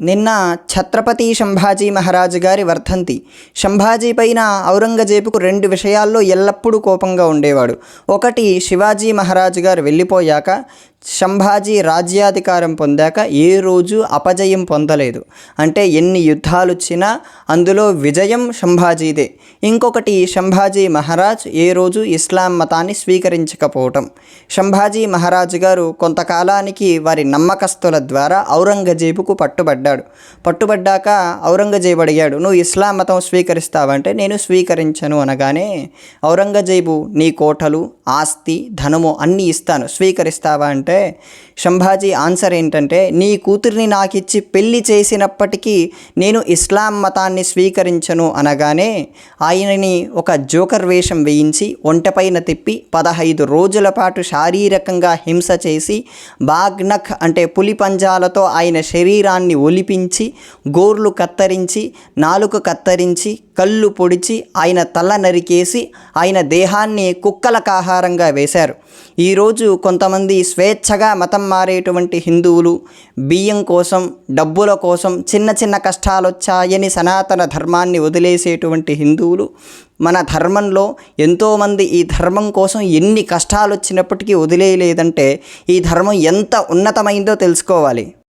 నిన్న ఛత్రపతి సంభాజీ మహారాజు గారి వర్ధంతి. సంభాజీ పైన ఔరంగజేబుకు రెండు విషయాల్లో ఎల్లప్పుడూ కోపంగా ఉండేవాడు. ఒకటి శివాజీ మహారాజు గారు వెళ్ళిపోయాక సంభాజీ రాజ్యాధికారం పొందాక ఏ రోజు అపజయం పొందలేదు. అంటే ఎన్ని యుద్ధాలు వచ్చినా అందులో విజయం సంభాజీదే ఇంకొకటి సంభాజీ మహారాజ్ ఏ రోజు ఇస్లాం మతాన్ని స్వీకరించకపోవటం. సంభాజీ మహారాజు గారు కొంతకాలానికి వారి నమ్మకస్తుల ద్వారా ఔరంగజేబుకు పట్టుబడ్డాడు. పట్టుబడ్డాక ఔరంగజేబు అడిగాడు నువ్వు ఇస్లాం మతం స్వీకరిస్తావంటే నేను స్వీకరించను అనగానే ఔరంగజేబు నీ కోటలు ఆస్తి ధనము అన్నీ ఇస్తాను. స్వీకరిస్తావా? అంటే సంభాజీ ఆన్సర్ ఏంటంటే నీ కూతుర్ని నాకిచ్చి పెళ్ళి చేసినప్పటికీ నేను ఇస్లాం మతాన్ని స్వీకరించను అనగానే ఆయనని ఒక జోకర్ వేషం వేయించి ఒంటపైన తిప్పి పదహైదు రోజుల పాటు శారీరకంగా హింస చేసి బాగ్నక్ అంటే పులి పంజాలతో ఆయన శరీరాన్ని ఒలిపించి గోర్లు కత్తిరించి నాలుక కత్తిరించి కళ్ళు పొడిచి ఆయన తల నరికేసి ఆయన దేహాన్ని కుక్కలకు ఆహారంగా వేశారు ఈరోజు కొంతమంది స్వేచ్ఛగా మతం మారేటువంటి హిందువులు బియ్యం కోసం డబ్బుల కోసం చిన్న చిన్న కష్టాలు వచ్చాయని సనాతన ధర్మాన్ని వదిలేసేటువంటి హిందువులు మన ధర్మంలో ఎంతోమంది ఈ ధర్మం కోసం ఎన్ని కష్టాలు వచ్చినప్పటికీ వదిలేయలేదంటే ఈ ధర్మం ఎంత ఉన్నతమైందో తెలుసుకోవాలి.